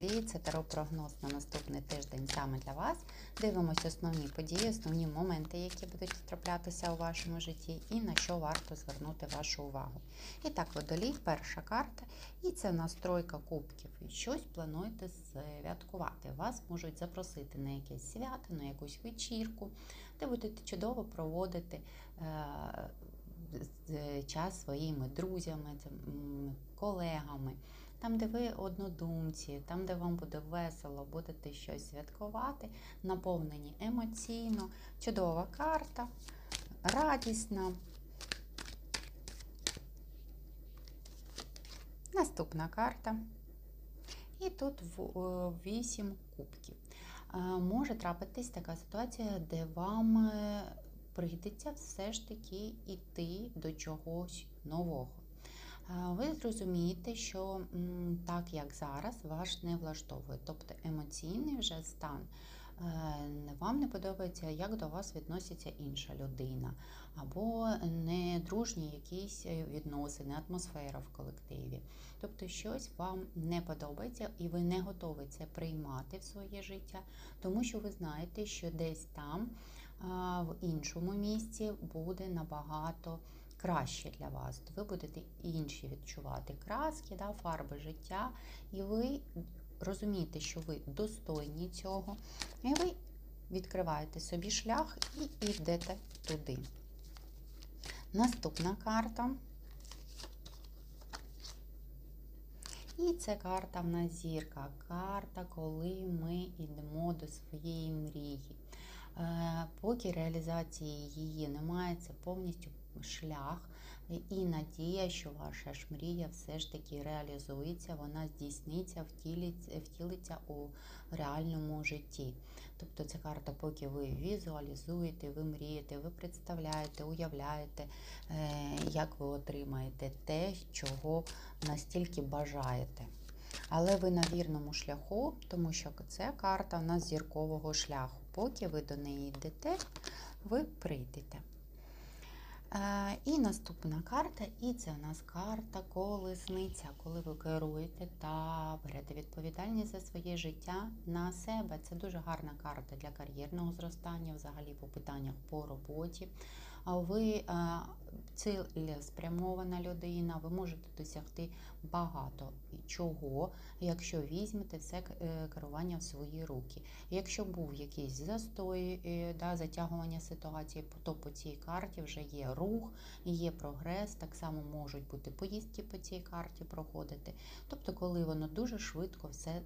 І це таро-прогноз на наступний тиждень саме для вас. Дивимося основні події, основні моменти, які будуть траплятися у вашому житті, і на що варто звернути вашу увагу. І так, водолій, перша карта, і це настройка кубків. І щось плануєте святкувати. Вас можуть запросити на якесь свято, на якусь вечірку, де будете чудово проводити. Е- час своїми друзями, колегами, там, де ви однодумці, там, де вам буде весело, будете щось святкувати, наповнені емоційно, чудова карта, радісна. Наступна карта. І тут в- е, вісім кубків. Е, Може трапитись така ситуація, де вам е, прийдеться все ж таки йти до чогось нового. Ви зрозумієте, що так як зараз вас не влаштовує, тобто емоційний вже стан. е, Вам не подобається, як до вас відноситься інша людина, або недружні якісь е, відносини, атмосфера в колективі. Тобто щось вам не подобається, і ви не готові це приймати в своє життя, тому що ви знаєте, що десь там, в іншому місці, буде набагато краще для вас. Ви будете інші відчувати краски, да, фарби життя, і ви розумієте, що ви достойні цього, і ви відкриваєте собі шлях і йдете туди. Наступна карта. І це карта в нас зірка. Карта, коли ми йдемо до своєї мрії. Е, Поки реалізації її немає, це повністю шлях і надія, що ваша ж мрія все ж таки реалізується, вона здійсниться, втілиться, втілиться у реальному житті. Тобто це карта, поки ви візуалізуєте, ви мрієте, ви представляєте, уявляєте, е, як ви отримаєте те, чого настільки бажаєте. Але ви на вірному шляху, тому що це карта у нас зіркового шляху. Поки ви до неї йдете, ви прийдете. Е, І наступна карта, і це у нас карта колесниця, коли ви керуєте та берете відповідальність за своє життя на себе. Це дуже гарна карта для кар'єрного зростання, взагалі по питаннях по роботі. Ви е, цілеспрямована людина, ви можете досягти багато чого, якщо візьмете все е, керування в свої руки. Якщо був якийсь застой, е, да, затягування ситуації, то по цій карті вже є рух, є прогрес. Так само можуть бути поїздки по цій карті проходити. Тобто, коли воно дуже швидко все